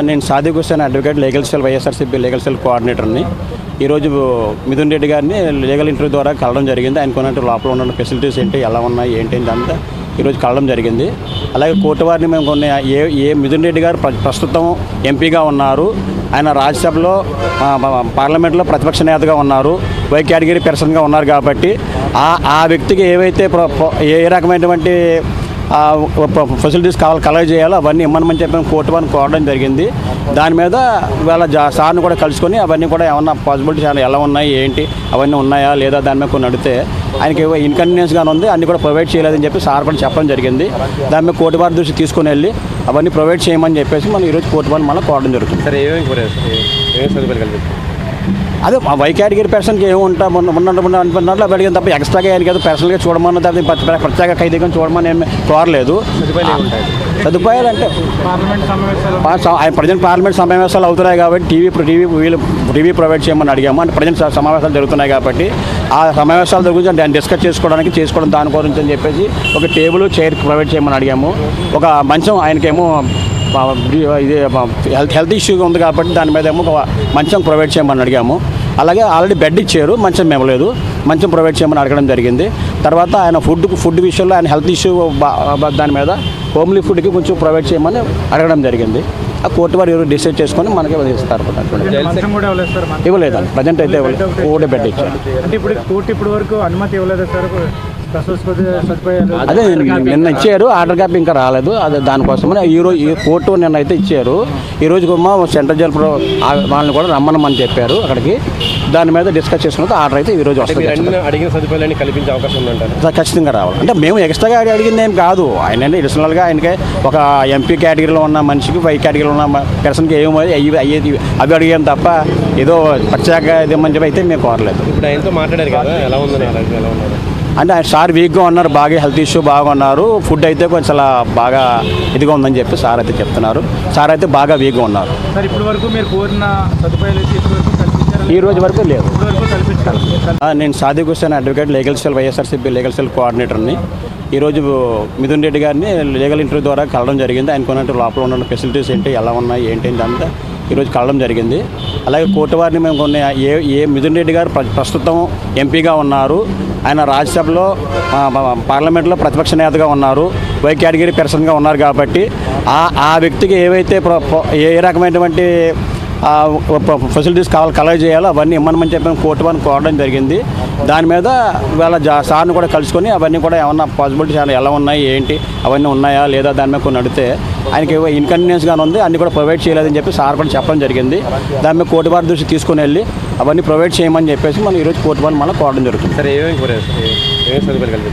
నేను Sadiq Hussain advocate legal cell YSRCP legal cell కోఆర్డినేటర్ని. ఈరోజు మిథున్ రెడ్డి గారిని లీగల్ ఇంటర్వ్యూ ద్వారా కలడం జరిగింది. ఆయనకు ఉన్నట్టు లోపల ఉన్న ఫెసిలిటీస్ ఏంటి ఎలా ఉన్నాయి ఏంటి అంతా ఈరోజు కలడం జరిగింది. అలాగే కోర్టు వారిని మేము కొన్ని ఏ ఏ మిథున్ రెడ్డి గారు ప్ర- ప్రస్తుతం ఎంపీగా ఉన్నారు. ఆయన రాజ్యసభలో పార్లమెంట్లో ప్రతిపక్ష నేతగా ఉన్నారు. వై కేటగిరీ పర్సన్గా ఉన్నారు కాబట్టి ఆ ఆ వ్యక్తికి ఏవైతే ప్ర- ఏ రకమైనటువంటి ఫెసిలిటీస్ కావాలి కలెక్ట్ చేయాలి. అవన్నీ ఇమ్మని చెప్పి కోర్టు వారిని కోరడం జరిగింది. దాని మీద వాళ్ళ జా సార్ని కూడా కలుసుకొని అవన్నీ కూడా ఏమన్నా పాసిబిలిటీస్ ఏమైనా ఎలా ఉన్నాయి ఏంటి అవన్నీ ఉన్నాయా లేదా దాని మీద కొన్ని అడిగితే ఆయనకి ఇన్కన్వీనియన్స్గానే ఉంది అన్ని కూడా ప్రొవైడ్ చేయలేదని చెప్పి సార్ కూడా చెప్పడం జరిగింది. దాని మీద కోర్టు వారి దృష్టి తీసుకుని వెళ్ళి అవన్నీ ప్రొవైడ్ చేయమని చెప్పేసి మనం ఈరోజు కోర్టు వారిని మళ్ళీ కోరడం జరుగుతుంది. సరే అదే వై కేటగిరీ పర్సన్కి ఏమి ఉంటా మొన్న మొన్న మొన్న అనుకున్నట్లు అడిగిన తప్ప ఎక్స్ట్రాగా ఆయనకి ఏదో పర్సనల్గా చూడమన్న తప్ప ప్ర- ప్రత్యేక ఖైదీగా చూడమని ఏమి కోరలేదు. సదుపాయాలు అంటే ఆయన ప్రజెంట్ పార్లమెంట్ సమావేశాలు అవుతున్నాయి కాబట్టి టీవీ టీవీ వీళ్ళు టీవీ ప్రొవైడ్ చేయమని అడిగాము. అంటే ప్రజెంట్ సమావేశాలు జరుగుతున్నాయి కాబట్టి ఆ సమావేశాల గురించి దాన్ని డిస్కస్ చేసుకోవడానికి చేసుకోవడం దాని గురించి అని చెప్పేసి ఒక టేబుల్ చైర్ ప్రొవైడ్ చేయమని అడిగాము. ఒక మంచం ఆయనకేమో ఇది హెల్త్ హెల్త్ ఇష్యూగా ఉంది కాబట్టి దాని మీద ఏమో ఒక మంచం ప్రొవైడ్ చేయమని అడిగాము. అలాగే ఆల్రెడీ బెడ్ ఇచ్చారు మంచం ఇవ్వలేదు మంచం ప్రొవైడ్ చేయమని అడగడం జరిగింది. తర్వాత ఆయన ఫుడ్ ఫుడ్ విషయంలో ఆయన హెల్త్ ఇష్యూ దాని మీద హోమ్లీ ఫుడ్కి కొంచెం ప్రొవైడ్ చేయమని అడగడం జరిగింది. ఆ కోర్టు వారు ఎవరు డిసైడ్ చేసుకొని మనకి ఇస్తారు. మంచం కూడా ఇవ్వలేదు. ఇవ్వలేదండి. ప్రజెంట్ అయితే ఇవ్వలేదు. ఒకటే బెడ్ ఇచ్చారు. అంటే ఇప్పుడు కోర్టు ఇప్పటి వరకు అనుమతి ఇవ్వలేదు సార్? అదే నిన్న ఇచ్చారు ఆర్డర్ కాపీ ఇంకా రాలేదు. అదే దానికోసమని ఈ రోజు ఈ కోర్టు నిన్న అయితే ఇచ్చారు. ఈ రోజు మా సెంట్రల్ జైల్ వాళ్ళని కూడా రమ్మనమని చెప్పారు అక్కడికి. దాని మీద డిస్కస్ చేసుకున్న ఆర్డర్ అయితే ఈ రోజు అంటే వస్తుంది అడిగిన సదుపాయాలన్నీ కల్పించే అవకాశం ఉందంటారు? ఖచ్చితంగా- రావాలి. అంటే మేము ఎక్స్ట్రాగా అడిగింది ఏం కాదు. ఆయన అడిషనల్గా ఆయనకి ఒక ఎంపీ కేటగిరీలో ఉన్న మనిషికి వై కేటగిరీలో ఉన్న పర్సన్కి ఏమో అయ్యి అయ్యేది అవి అడిగాం తప్ప ఏదో ప్రత్యేక ఇదేమని చెప్పి అయితే మేము కోరలేదు. ఇప్పుడు ఆయనతో మాట్లాడారు కదా ఎలా ఉందని ఎలా ఉన్నారు అంటే ఆయన సార్ వీక్గా ఉన్నారు బాగా హెల్త్ ఇష్యూ బాగా ఉన్నారు ఫుడ్ అయితే కొంచెం అలా బాగా ఇదిగా ఉందని చెప్పి సార్ అయితే చెప్తున్నారు. సార్ అయితే బాగా వీక్గా ఉన్నారు. సార్ ఇప్పటి వరకు మీరు కోరిన సదుపాయాలు ఈ రోజు వరకు లేదు నేను Sadiq Hussain advocate legal cell YSRCP legal cell కోఆర్డినేటర్ని ఈరోజు మిథున్ రెడ్డి గారిని లీగల్ ఇంటర్వ్యూ ద్వారా కలవడం జరిగింది. ఆయనకు ఉన్నట్టు లోపల ఉన్న ఫెసిలిటీస్ ఏంటి ఎలా ఉన్నాయి ఏంటి అంతా ఈరోజు కలవడం జరిగింది. అలాగే కోర్టు వారిని మేము కొన్ని ఏ ఏ మిథున్ రెడ్డి గారు ప్ర- ప్రస్తుతం ఎంపీగా ఉన్నారు. ఆయన రాజ్యసభలో పార్లమెంట్లో ప్రతిపక్ష నేతగా ఉన్నారు. వై కేటగిరీ పర్సన్గా ఉన్నారు కాబట్టి ఆ ఆ వ్యక్తికి ఏవైతే ప్ర- ఏ రకమైనటువంటి ఫెసిలిటీస్ కావాలి కలెక్ట్ చేయాలో అవన్నీ ఇమ్మనమని చెప్పి కోర్టు వారిని కోరడం జరిగింది. దాని మీద వాళ్ళ సార్ని కూడా కలుసుకొని అవన్నీ కూడా ఏమన్నా పాసిబిలిటీస్ ఎలా ఉన్నాయి ఏంటి అవన్నీ ఉన్నాయా లేదా దాని మీద కొన్ని అడిగితే ఆయనకి ఇన్కన్వీనియన్స్గానే ఉంది అన్ని కూడా ప్రొవైడ్ చేయలేదని చెప్పి సార్ కూడా చెప్పడం జరిగింది. దాని మీద కోర్టు వారి దృష్టి తీసుకుని వెళ్ళి అవన్నీ ప్రొవైడ్ చేయమని చెప్పేసి మనం ఈరోజు కోర్టు వారిని మళ్ళీ కోరడం జరుగుతుంది. సరే ఏమేమి కోరారు? సార్? ఏమేమి సదుపాయాలు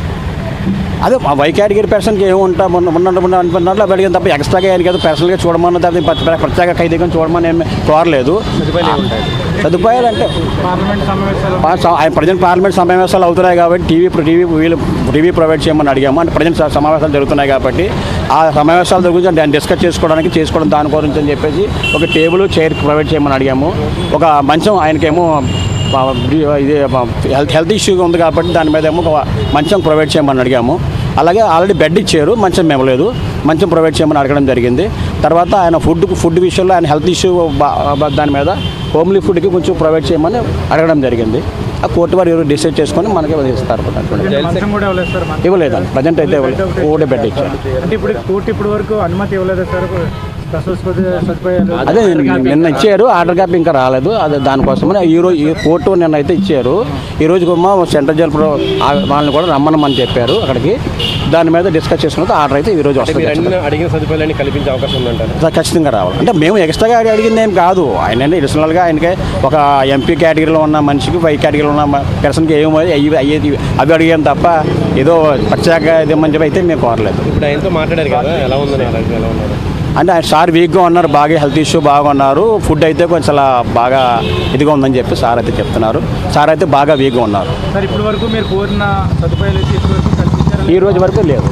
అదే వై కేటగిరీ పర్సన్కి ఏమి ఉంటా మొన్న మొన్న మొన్న అనుకున్నట్లు అడిగిన తప్ప ఎక్స్ట్రాగా ఆయనకి ఏదో పర్సనల్గా చూడమన్న తప్ప ప్ర- ప్రత్యేక ఖైదీగా చూడమని ఏమి కోరలేదు. సదుపాయాలు అంటే ఆయన ప్రజెంట్ పార్లమెంట్ సమావేశాలు అవుతున్నాయి కాబట్టి టీవీ టీవీ వీళ్ళు టీవీ ప్రొవైడ్ చేయమని అడిగాము. అంటే ప్రజెంట్ సమావేశాలు జరుగుతున్నాయి కాబట్టి ఆ సమావేశాల గురించి దాన్ని డిస్కస్ చేసుకోవడానికి చేసుకోవడం దాని గురించి అని చెప్పేసి ఒక టేబుల్ చైర్ ప్రొవైడ్ చేయమని అడిగాము. ఒక మంచం ఆయనకేమో ఇది హెల్త్ హెల్త్ ఇష్యూగా ఉంది కాబట్టి దాని మీద ఏమో ఒక మంచం ప్రొవైడ్ చేయమని అడిగాము. అలాగే ఆల్రెడీ బెడ్ ఇచ్చారు మంచం ఇవ్వలేదు మంచం ప్రొవైడ్ చేయమని అడగడం జరిగింది. తర్వాత ఆయన ఫుడ్ ఫుడ్ విషయంలో ఆయన హెల్త్ ఇష్యూ దాని మీద హోమ్లీ ఫుడ్కి కొంచెం ప్రొవైడ్ చేయమని అడగడం జరిగింది. ఆ కోర్టు వారు ఎవరు డిసైడ్ చేసుకొని మనకి ఇస్తారు ఇవ్వలేదు. ఇవ్వలేదండి. ప్రజెంట్ అయితే ఇవ్వలేదు. ఒకటే బెడ్ ఇచ్చారు. ఇప్పుడు కోర్టు ఇప్పటి వరకు అనుమతి ఇవ్వలేదు సార్? అదే నిన్న ఇచ్చారు ఆర్డర్ కాపీ ఇంకా రాలేదు. అదే దానికోసమని ఈ రోజు ఈ కోర్టు నిన్న అయితే ఇచ్చారు. ఈ రోజు మా సెంట్రల్ జైల్ వాళ్ళని కూడా రమ్మనమని చెప్పారు అక్కడికి. దాని మీద డిస్కస్ చేసుకున్న ఆర్డర్ అయితే ఈ రోజు అంటే వస్తుంది అడిగిన సదుపాయాలన్నీ కల్పించే అవకాశం ఉందంటారు? ఖచ్చితంగా- ఖచ్చితంగా రావాలి. అంటే మేము ఎక్స్ట్రాగా అడిగింది ఏం కాదు. ఆయన అడిషనల్గా ఆయనకి ఒక ఎంపీ కేటగిరీలో ఉన్న మనిషికి వై కేటగిరీలో ఉన్న పర్సన్కి ఏమో అయ్యి అయ్యేది అవి అడిగాం తప్ప ఏదో ప్రత్యేక ఇదేమని చెప్పి అయితే మేము కోరలేదు. ఇప్పుడు ఆయనతో మాట్లాడారు కదా ఎలా ఉందని ఎలా ఉన్నారు? అంటే ఆయన సార్ వీక్గా ఉన్నారు బాగా హెల్త్ ఇష్యూ బాగా ఉన్నారు ఫుడ్ అయితే కొంచెం అలా బాగా ఇదిగా ఉందని చెప్పి సార్ అయితే చెప్తున్నారు. సార్ అయితే బాగా వీక్గా ఉన్నారు. సార్ వరకు మీరు కోరిన సదుపాయాలు ఈ రోజు వరకు లేదు.